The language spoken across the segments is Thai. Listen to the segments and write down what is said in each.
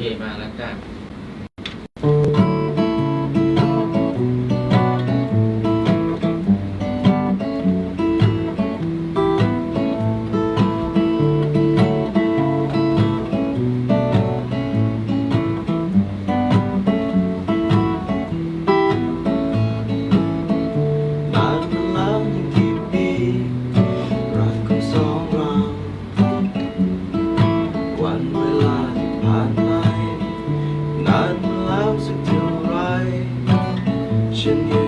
เคมาแล้วกัน ฉัน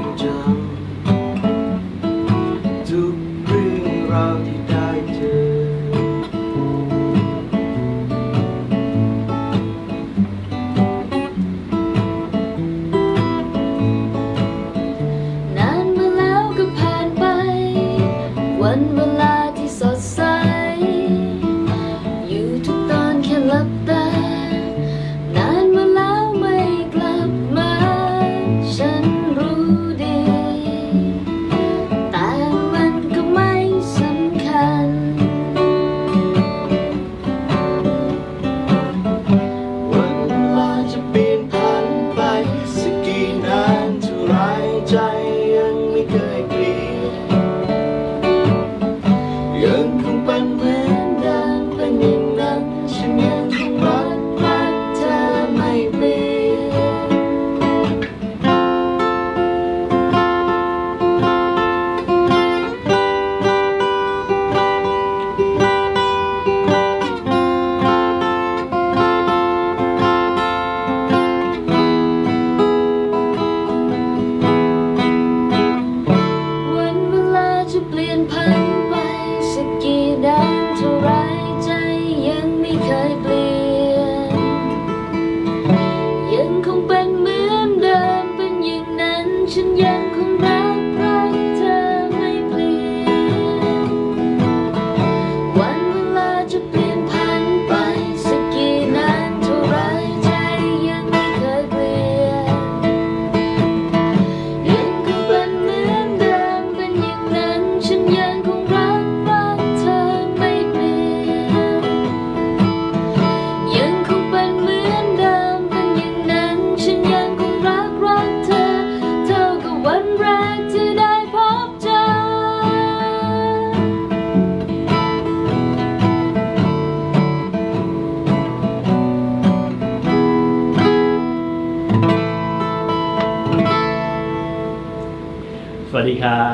ดีครั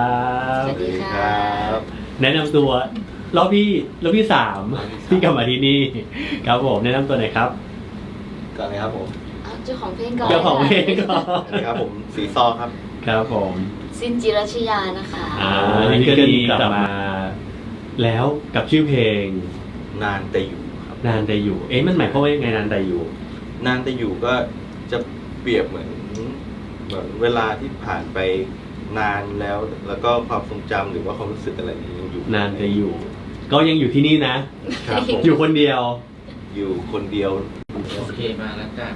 บสวัสดีค่ะแนะนำตัวแล้วพี่แล้วพี่สามที่กลับมาที่นี่ครับผมแนะนำตัวหน่อยครับก่อนเลยครับผมเอาเจ้าของเพลงก่อนเจ้าของเพลงก่อนสวัสดีครับผมสีซอครับ ครับผมซินจิรัชยานะคะ อ่านี่ก็ดีกลับมา แล้วกับชื่อเพลงนานแต่อยู่ครับ นานแต่อยู่เอ๊ะมันหมายความว่ายังไงนานแต่อยู่ นานแต่อยู่ก็จะเปรียบเหมือนเหมือนเวลาที่ผ่านไป นานแล้ว แล้วก็ความทรงจำหรือว่าความรู้สึกอะไรนี้ยังอยู่นานแต่อยู่ ก็ยังอยู่ที่นี่นะ ครับผมอยู่คนเดียว อยู่คนเดียว โอเคมาแล้วจ้ะ